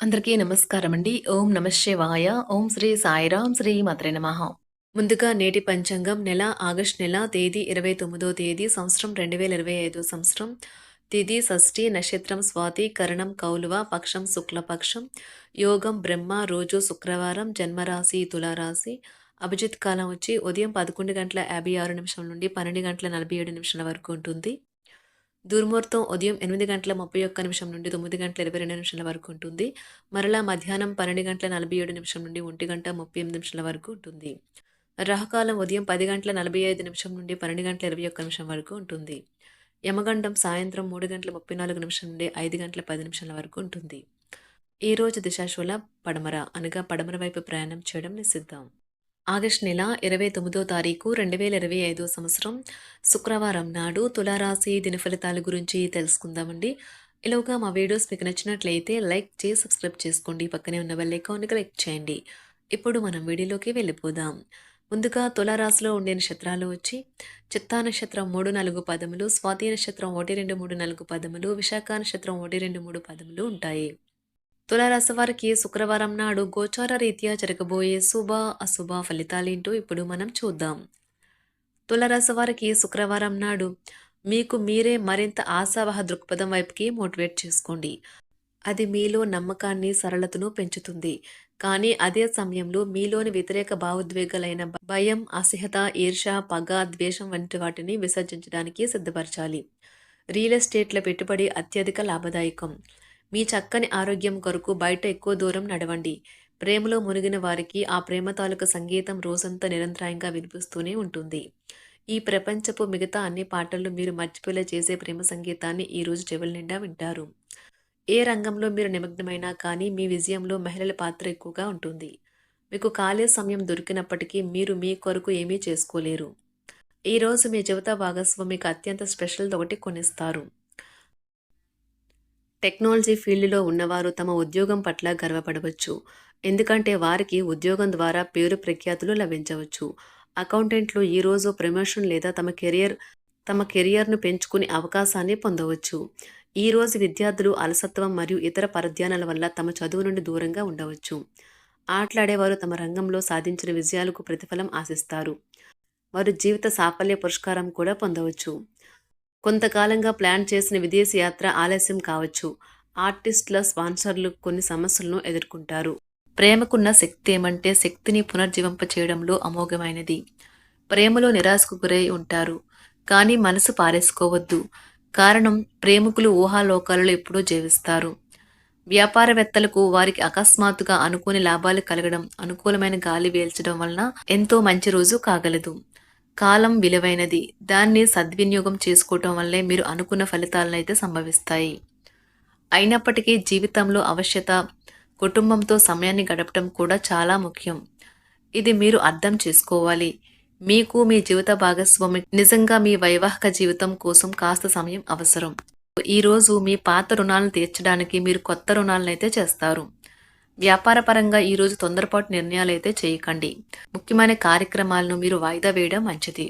అందరికీ నమస్కారం అండి ఓం నమశివాయ ఓం శ్రీ సాయిరాం శ్రీ మాత్రే నమ. ముందుగా నేటి పంచాంగం నెల ఆగస్ట్ నెల తేదీ ఇరవై తొమ్మిదో తేదీ సంవత్సరం రెండు వేల ఇరవై ఐదో సంవత్సరం. తిథి షష్ఠి నక్షత్రం స్వాతి కరణం కౌలువ పక్షం శుక్లపక్షం యోగం బ్రహ్మ రోజు శుక్రవారం జన్మరాశి తులారాశి. అభిజిత్ కాలం వచ్చి ఉదయం పదకొండు గంటల యాభై ఆరు నిమిషం నుండి పన్నెండు గంటల నలభై ఏడు నిమిషాల వరకు ఉంటుంది. దుర్ముహూర్తం ఉదయం ఎనిమిది గంటల ముప్పై ఒక్క నిమిషం నుండి తొమ్మిది గంటల ఇరవై రెండు నిమిషాల వరకు ఉంటుంది. మరలా మధ్యాహ్నం పన్నెండు గంటల నలభై ఏడు నిమిషం నుండి ఒంటి గంట ముప్పై ఎనిమిది నిమిషాల వరకు ఉంటుంది. రాహుకాలం ఉదయం పది గంటల నలభై ఐదు నిమిషం నుండి పన్నెండు గంటల ఇరవై ఒక్క నిమిషం వరకు ఉంటుంది. యమగండం సాయంత్రం మూడు గంటల ముప్పై నాలుగు నిమిషం నుండి ఐదు గంటల పది నిమిషాల వరకు ఉంటుంది. ఈ రోజు దిశాశూల పడమర అనగా పడమర వైపు ప్రయాణం చేయడం నిషిద్దాం ఆగస్ట్ నెల ఇరవై తొమ్మిదో తారీఖు రెండు వేల ఇరవై ఐదో సంవత్సరం శుక్రవారం నాడు తులారాశి దినఫలితాల గురించి తెలుసుకుందామండి. ఇలాగా మా వీడియోస్ మీకు నచ్చినట్లయితే లైక్ చేసి సబ్స్క్రైబ్ చేసుకోండి. పక్కనే ఉన్న బెల్ ఐకాన్ని క్లిక్ చేయండి. ఇప్పుడు మనం వీడియోలోకి వెళ్ళిపోదాం. ముందుగా తులారాశిలో ఉండే నక్షత్రాలు వచ్చి చిత్తా నక్షత్రం మూడు నాలుగు పదములు స్వాతి నక్షత్రం ఒకటి రెండు మూడు నాలుగు పదములు విశాఖ నక్షత్రం ఒకటి రెండు మూడు పదములు ఉంటాయి. తులారాశి వారికి శుక్రవారం నాడు గోచార రీత్యా జరగబోయే శుభ అశుభ ఫలితాలేంటో ఇప్పుడు మనం చూద్దాం. తులారాశి వారికి శుక్రవారం నాడు మీకు మీరే మరింత ఆశావహ దృక్పథం వైపుకి మోటివేట్ చేసుకోండి. అది మీలో నమ్మకాన్ని సరళతను పెంచుతుంది. కానీ అదే సమయంలో మీలోని వ్యతిరేక భావోద్వేగాలైన భయం అసహ్యత ఈర్ష పగ ద్వేషం వంటి వాటిని విసర్జించడానికి సిద్ధపరచాలి. రియల్ ఎస్టేట్ల పెట్టుబడి అత్యధిక లాభదాయకం. మీ చక్కని ఆరోగ్యం కొరకు బయట ఎక్కువ దూరం నడవండి. ప్రేమలో మునిగిన వారికి ఆ ప్రేమ తాలూకు సంగీతం రోజంతా నిరంతరాయంగా వినిపిస్తూనే ఉంటుంది. ఈ ప్రపంచపు మిగతా అన్ని పాటల్లో మీరు మర్చిపోయేలా చేసే ప్రేమ సంగీతాన్ని ఈరోజు చెవుల నిండా వింటారు. ఏ రంగంలో మీరు నిమగ్నమైనా కానీ మీ విజయంలో మహిళల పాత్ర ఎక్కువగా ఉంటుంది. మీకు ఖాళీ సమయం దొరికినప్పటికీ మీరు మీ కొరకు ఏమీ చేసుకోలేరు. ఈ రోజు మీ జీవిత భాగస్వామికి అత్యంత స్పెషల్ ఒకటి కొనిస్తారు. టెక్నాలజీ ఫీల్డ్లో ఉన్నవారు తమ ఉద్యోగం పట్ల గర్వపడవచ్చు. ఎందుకంటే వారికి ఉద్యోగం ద్వారా పేరు ప్రఖ్యాతులు లభించవచ్చు. అకౌంటెంట్లు ఈరోజు ప్రమోషన్ లేదా తమ కెరియర్ తమ కెరియర్ను పెంచుకునే అవకాశాన్ని పొందవచ్చు. ఈరోజు విద్యార్థులు అలసత్వం మరియు ఇతర పరధ్యానాల వల్ల తమ చదువు నుండి దూరంగా ఉండవచ్చు. ఆటలాడేవారు తమ రంగంలో సాధించిన విజయాలకు ప్రతిఫలం ఆశిస్తారు. వారు జీవిత సాఫల్య పురస్కారం కూడా పొందవచ్చు. కొంతకాలంగా ప్లాన్ చేసిన విదేశీ యాత్ర ఆలస్యం కావచ్చు. ఆర్టిస్టుల స్పాన్సర్లు కొన్ని సమస్యలను ఎదుర్కొంటారు. ప్రేమకున్న శక్తి ఏమంటే శక్తిని పునర్జీవింప చేయడంలో అమోఘమైనది. ప్రేమలో నిరాశకు గురై ఉంటారు. కానీ మనసు పారేసుకోవద్దు. కారణం ప్రేమికులు ఊహాలోకాలలో ఎప్పుడూ జీవిస్తారు. వ్యాపారవేత్తలకు వారికి అకస్మాత్తుగా అనుకోని లాభాలు కలగడం అనుకూలమైన గాలి వేల్చడం వలన ఎంతో మంచి రోజు కాగలదు. కాలం విలువైనది. దాన్ని సద్వినియోగం చేసుకోవటం వల్లే మీరు అనుకున్న ఫలితాలనైతే సంభవిస్తాయి. అయినప్పటికీ జీవితంలో అవశ్యత కుటుంబంతో సమయాన్ని గడపడం కూడా చాలా ముఖ్యం. ఇది మీరు అర్థం చేసుకోవాలి. మీకు మీ జీవిత భాగస్వామి నిజంగా మీ వైవాహిక జీవితం కోసం కాస్త సమయం అవసరం. ఈ రోజు మీ పాత రుణాలను తీర్చడానికి మీరు కొత్త రుణాలనైతే అయితే చేస్తారు. వ్యాపారపరంగా ఈ రోజు తొందరపాటు నిర్ణయాలు అయితే చేయకండి. ముఖ్యమైన కార్యక్రమాలను మీరు వాయిదా వేయడం మంచిది.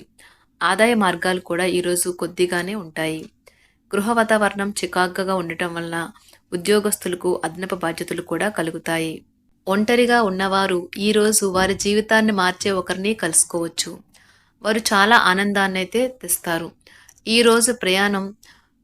ఆదాయ మార్గాలు కూడా ఈరోజు కొద్దిగానే ఉంటాయి. గృహ వాతావరణం చికాగ్గా ఉండటం వలన ఉద్యోగస్తులకు అదనపు బాధ్యతలు కూడా కలుగుతాయి. ఒంటరిగా ఉన్నవారు ఈరోజు వారి జీవితాన్ని మార్చే ఒకరిని కలుసుకోవచ్చు. వారు చాలా ఆనందాన్ని అయితే తెస్తారు ఈరోజు ప్రయాణం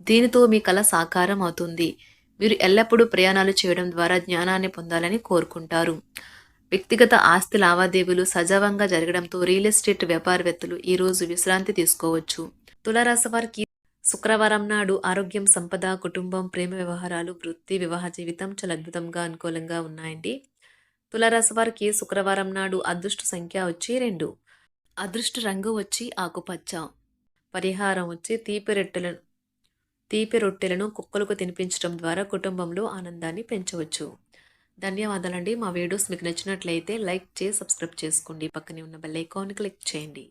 దీనితో మీ కళ సాకారం అవుతుంది. మీరు ఎల్లప్పుడూ ప్రయాణాలు చేయడం ద్వారా జ్ఞానాన్ని పొందాలని కోరుకుంటారు. వ్యక్తిగత ఆస్తి లావాదేవీలు సజావంగా జరగడంతో రియల్ ఎస్టేట్ వ్యాపారవేత్తలు ఈరోజు విశ్రాంతి తీసుకోవచ్చు. తులారాశి వారికి శుక్రవారం నాడు ఆరోగ్యం సంపద కుటుంబం ప్రేమ వ్యవహారాలు వృత్తి వివాహ జీవితం చాలా అద్భుతంగా అనుకూలంగా ఉన్నాయండి. తులారాశి వారికి శుక్రవారం నాడు అదృష్ట సంఖ్య వచ్చి రెండు. అదృష్ట రంగు వచ్చి ఆకుపచ్చ. పరిహారం వచ్చి తీపి రెట్టెలను తీపి రొట్టెలను కుక్కలకు తినిపించడం ద్వారా కుటుంబంలో ఆనందాన్ని పెంచవచ్చు. ధన్యవాదాలండి. మా వీడియోస్ మీకు నచ్చినట్లయితే లైక్ చేసి సబ్స్క్రైబ్ చేసుకోండి. పక్కనే ఉన్న బెల్ ఐకాన్ క్లిక్ చేయండి.